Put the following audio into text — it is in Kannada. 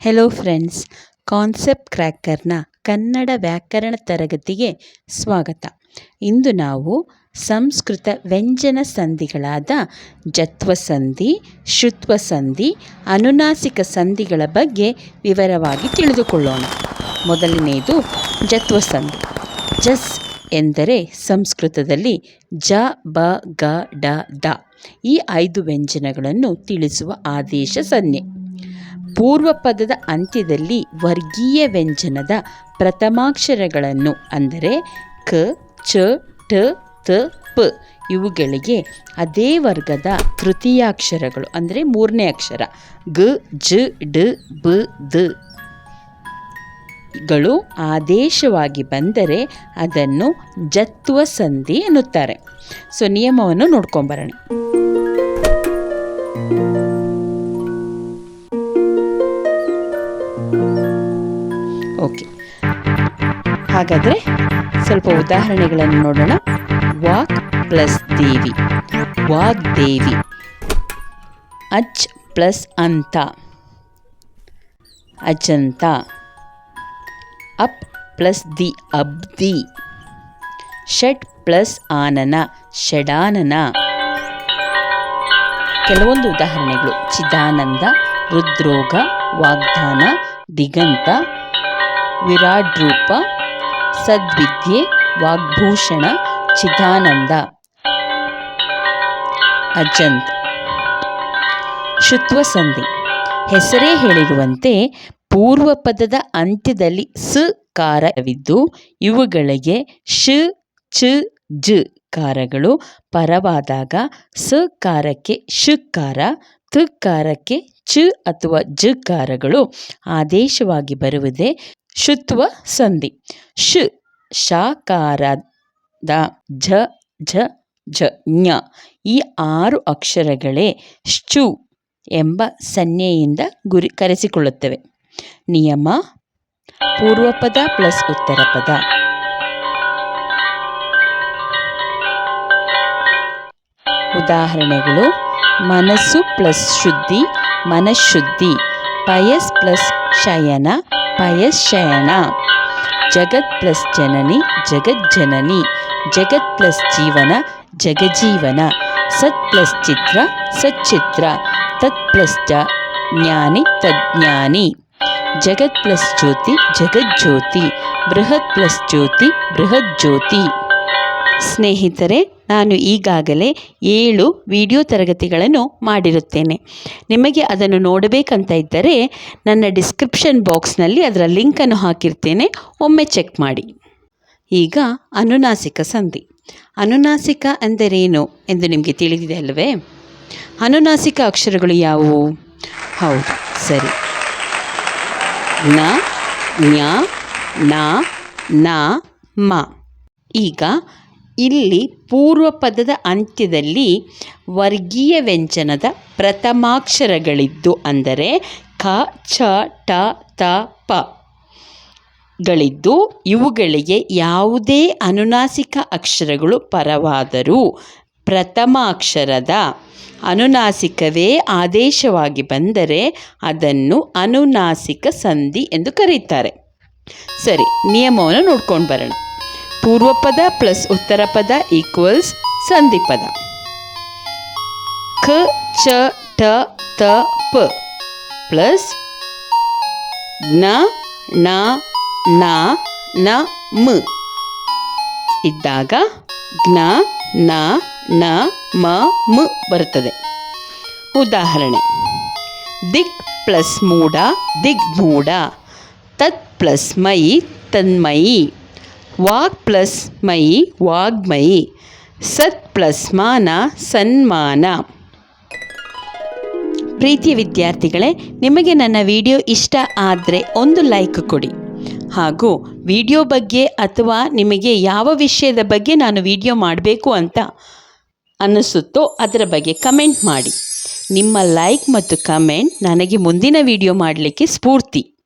ಹೆಲೋ ಫ್ರೆಂಡ್ಸ್ ಕಾನ್ಸೆಪ್ಟ್ ಕ್ರ್ಯಾಕರ್ನ ಕನ್ನಡ ವ್ಯಾಕರಣ ತರಗತಿಗೆ ಸ್ವಾಗತ. ಇಂದು ನಾವು ಸಂಸ್ಕೃತ ವ್ಯಂಜನ ಸಂಧಿಗಳಾದ ಜತ್ವ ಸಂಧಿ ಶುತ್ವ ಸಂಧಿ, ಅನುನಾಸಿಕ ಸಂಧಿಗಳ ಬಗ್ಗೆ ವಿವರವಾಗಿ ತಿಳಿದುಕೊಳ್ಳೋಣ. ಮೊದಲನೆಯದು ಜತ್ವ ಸಂಧಿ. ಜಸ್ ಎಂದರೆ ಸಂಸ್ಕೃತದಲ್ಲಿ ಜ, ಬ, ಗ, ಡ ದ ಈ ಐದು ವ್ಯಂಜನಗಳನ್ನು ತಿಳಿಸುವ ಆದೇಶ ಸಂಜ್ಞೆ. ಪೂರ್ವ ಪದದ ಅಂತ್ಯದಲ್ಲಿ ವರ್ಗೀಯ ವ್ಯಂಜನದ ಪ್ರಥಮಾಕ್ಷರಗಳನ್ನು ಅಂದರೆ ಕ, ಚ ಟ ತ, ಪ ಇವುಗಳಿಗೆ ಅದೇ ವರ್ಗದ ತೃತೀಯಾಕ್ಷರಗಳು ಅಂದರೆ ಮೂರನೇ ಅಕ್ಷರ. ಗ, ಜ, ಡ, ಬ, ದ ಗಳು ಆದೇಶವಾಗಿ ಬಂದರೆ ಅದನ್ನು ಜತ್ವ ಸಂಧಿ ಎನ್ನುತ್ತಾರೆ. ಸೊ, ನಿಯಮವನ್ನು ನೋಡ್ಕೊಂಬರೋಣ. ಹಾಗಾದರೆ ಸ್ವಲ್ಪ ಉದಾಹರಣೆಗಳನ್ನು ನೋಡೋಣ. ವಾಕ್ ಪ್ಲಸ್ ದೇವಿ. ವಾಗ್ದೇವಿ ಅಚ್ ಪ್ಲಸ್ ಅಂತ. ಅಜಂತ ಅಪ್ ಪ್ಲಸ್ ದಿ ಅಬ್ದಿ. ಷಟ್ ಪ್ಲಸ್ ಆನನ. ಷಡಾನನ. ಕೆಲವೊಂದು ಉದಾಹರಣೆಗಳು. ಚಿದಾನಂದ ಹೃದ್ರೋಗ ವಾಗ್ದಾನ, ದಿಗಂತ ವಿರಾಟ್ ರೂಪ ಸದ್ವಿದ್ಯೆ ವಾಗ್ಭೂಷಣ, ಚಿದಾನಂದ. ಅಜಂತ್ ಶುತ್ವ ಸಂಧಿ. ಹೆಸರೇ ಹೇಳಿರುವಂತೆ ಪೂರ್ವ ಪದದ ಅಂತ್ಯದಲ್ಲಿ ಸ ಕಾರವಿದ್ದು, ಇವುಗಳಿಗೆ ಶ, ಚ, ಜ ಕಾರಗಳು ಪರವಾದಾಗ ಸ ಕಾರಕ್ಕೆ ಕಾರ, ತ ಕಾರಕ್ಕೆ ಚ ಅಥವಾ ಜ ಕಾರಗಳು ಆದೇಶವಾಗಿ ಬರುವುದೇ ಶುತ್ವ ಸಂಧಿ. ಶ್, ಶಾಕಾರದ, ಝ ಝ ಝ, ಞ. ಈ ಆರು ಅಕ್ಷರಗಳೇ ಶ್ಚು ಎಂಬ ಸನ್ನೆಯಿಂದ ಗುರಿ, ಕರೆಸಿಕೊಳ್ಳುತ್ತವೆ. ನಿಯಮ, ಪೂರ್ವಪದ ಪ್ಲಸ್ ಉತ್ತರ ಪದ. ಉದಾಹರಣೆಗಳು, ಮನಸ್ಸು ಪ್ಲಸ್ ಶುದ್ಧಿ, ಮನಃಶುದ್ಧಿ, ಪಯಸ್ ಪ್ಲಸ್ ಶಯನ ಪಯಸ್ ಶಯನ ಜಗತ್ ಪ್ಲಸ್ ಜನನಿ ಜಗಜ್ಜನನಿ ಜಗತ್ ಪ್ಲಸ್ ಜೀವನ ಜಗಜೀವನ ಸತ್ ಪ್ಲಸ್ ಚಿತ್ರ ಸಚ್ಚಿತ್ರ ತತ್ ಪ್ಲಸ್ ಜ್ಞಾನಿ ತಜ್ಞಾನಿ ಜಗತ್ ಪ್ಲಸ್ ಜ್ಯೋತಿ ಜಗಜ್ಜ್ಯೋತಿ ಬೃಹತ್ ಪ್ಲಸ್ ಜ್ಯೋತಿ, ಬೃಹತ್ ಜ್ಯೋತಿ. ಸ್ನೇಹಿತರೆ, ನಾನು ಈಗಾಗಲೇ ಏಳು ವಿಡಿಯೋ ತರಗತಿಗಳನ್ನು ಮಾಡಿರುತ್ತೇನೆ. ನಿಮಗೆ ಅದನ್ನು ನೋಡಬೇಕಂತ ಇದ್ದರೆ ನನ್ನ ಡಿಸ್ಕ್ರಿಪ್ಷನ್ ಬಾಕ್ಸ್ನಲ್ಲಿ ಅದರ ಲಿಂಕನ್ನು ಹಾಕಿರ್ತೇನೆ. ಒಮ್ಮೆ ಚೆಕ್ ಮಾಡಿ. ಈಗ ಅನುನಾಸಿಕ ಸಂಧಿ. ಅನುನಾಸಿಕ ಎಂದರೇನು ಎಂದು ನಿಮಗೆ ತಿಳಿದಿದೆ ಅಲ್ಲವೇ ಅನುನಾಸಿಕ ಅಕ್ಷರಗಳು ಯಾವುವು? ಹೌದು, ಸರಿ. ನ, ನ್ಯಾ, ನ ನ, ಮ. ಈಗ ಇಲ್ಲಿ ಪೂರ್ವ ಪದದ ಅಂತ್ಯದಲ್ಲಿ ವರ್ಗೀಯ ವ್ಯಂಜನದ ಪ್ರಥಮಾಕ್ಷರಗಳಿದ್ದು ಅಂದರೆ ಖ ಛ ಟ ತ, ಪ ಗಳಿದ್ದು ಇವುಗಳಿಗೆ ಯಾವುದೇ ಅನುನಾಸಿಕ ಅಕ್ಷರಗಳು ಪರವಾದರೂ ಪ್ರಥಮಾಕ್ಷರದ ಅನುನಾಸಿಕವೇ ಆದೇಶವಾಗಿ ಬಂದರೆ ಅದನ್ನು ಅನುನಾಸಿಕ ಸಂಧಿ ಎಂದು ಕರೆಯುತ್ತಾರೆ ಸರಿ, ನಿಯಮವನ್ನು ನೋಡ್ಕೊಂಡು ಬರೋಣ. ಪೂರ್ವ ಪದ ಪ್ಲಸ್ ಉತ್ತರ ಪದ ಈಕ್ವಲ್ಸ್ ಸಂಧಿಪದ. ಕ, ಚ ಟ ತ, ಪ ಪ್ಲಸ್ನ, ಣ, ನ ನ, ಮ. ಇದ್ದಾಗ ಜ್ಞ, ನ ನ, ಮ ಮ ಬರುತ್ತದೆ. ಉದಾಹರಣೆ. ದಿಕ್ ಪ್ಲಸ್ ಮೂಡ ದಿಗ್ಮೂಢ ತತ್ ಪ್ಲಸ್ ಮೈ, ತನ್ಮಯಿ. ವಾಕ್ ಪ್ಲಸ್ ಮಯಿ ವಾಗ್ಮಯಿ ಸತ್ ಪ್ಲಸ್ ಮಾನ ಸನ್ಮಾನ ಪ್ರೀತಿಯ ವಿದ್ಯಾರ್ಥಿಗಳೇ, ನಿಮಗೆ ನನ್ನ ವಿಡಿಯೋ ಇಷ್ಟ ಆದರೆ ಒಂದು ಲೈಕ್ ಕೊಡಿ. ಹಾಗೂ ವಿಡಿಯೋ ಬಗ್ಗೆ ಅಥವಾ ನಿಮಗೆ ಯಾವ ವಿಷಯದ ಬಗ್ಗೆ ನಾನು ವಿಡಿಯೋ ಮಾಡಬೇಕು ಅಂತ ಅನ್ನಿಸುತ್ತೋ ಅದರ ಬಗ್ಗೆ ಕಮೆಂಟ್ ಮಾಡಿ. ನಿಮ್ಮ ಲೈಕ್ ಮತ್ತು ಕಮೆಂಟ್ ನನಗೆ ಮುಂದಿನ ವಿಡಿಯೋ ಮಾಡಲಿಕ್ಕೆ ಸ್ಫೂರ್ತಿ.